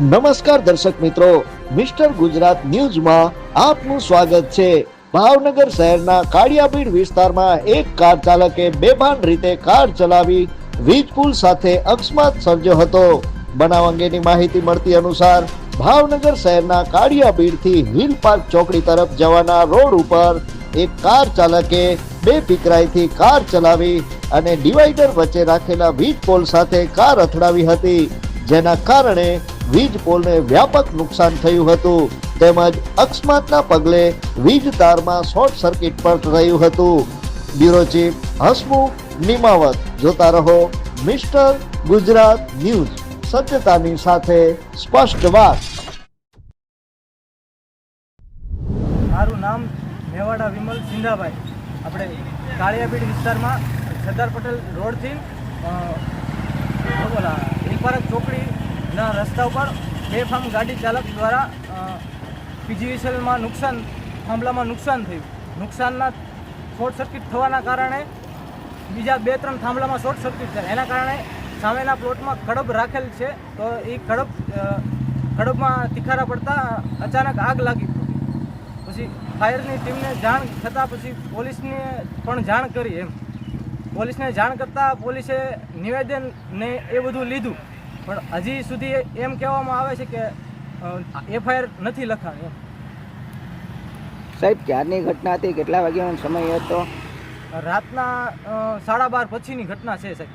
નમસ્કાર દર્શક મિત્રો, મિસ્ટર ગુજરાત ન્યૂઝમાં આપનું સ્વાગત છે. ભાવનગર શહેરના કાળિયાબીડ વિસ્તારમાં એક કાર ચાલકે બેભાન રીતે કાર ચલાવી વીજ પુલ સાથે અકસ્માત સર્જ્યો હતો. બનાવ અંગેની માહિતી મળતી અનુસાર, ભાવનગર શહેરના કાળિયાબીડથી હિલ પાર્ક ચોકડી તરફ જવાના રોડ ઉપર એક કાર ચાલકે બે પીકરાઈથી કાર ચલાવી અને ડિવાઈડર વચ્ચે રાખેલા વીજ પોલ સાથે કાર અથડાવી હતી. જેના કારણે વીજ પોલને વ્યાપક નુકસાન થયું હતું. તેમજ અકસ્માતના પગલે વીજ તારમાં શોર્ટ સર્કિટ પણ રહ્યું હતું. બ્યુરો ચીફ હસમુખ નિમાવત, જોતા રહો મિસ્ટર ગુજરાત ન્યૂઝ, સત્યતાની સાથે સ્પષ્ટ વાત. મારું નામ મેવાડા વિમલ સિંધાભાઈ. આપણે કાળિયાબીડ વિસ્તારમાં સરદાર પટેલ રોડથી બોલા હિલપારક બોલા ચોકડીના રસ્તા ઉપર બેફામ ગાડી ચાલક દ્વારા પીજીવીસીએલમાં નુકસાન, થાંભલામાં નુકસાન થયું. નુકસાનના શોર્ટ સર્કિટ થવાના કારણે બીજા બે, ત્રણ થાંભલામાં શોર્ટ સર્કિટ થયા. એના કારણે સામેના પ્લોટમાં ખડબ રાખેલ છે. તો એ ખડબ ખડબમાં તિખારા પડતા અચાનક આગ લાગી પછી ફાયરની ટીમને જાણ થતાં પછી પોલીસને પણ જાણ કરી એમ. પોલીસને જાણ કરતાં પોલીસે નિવેદન ને એ બધું લીધું. પણ હજી સુધી એમ કહેવામાં આવે છે કે એફઆઈઆર નથી લખાણ એમ. સાહેબ ક્યારની ઘટના હતી? કેટલા વાગ્યાનો સમય હતો? રાતના સાડા બાર પછીની ઘટના છે સાહેબ.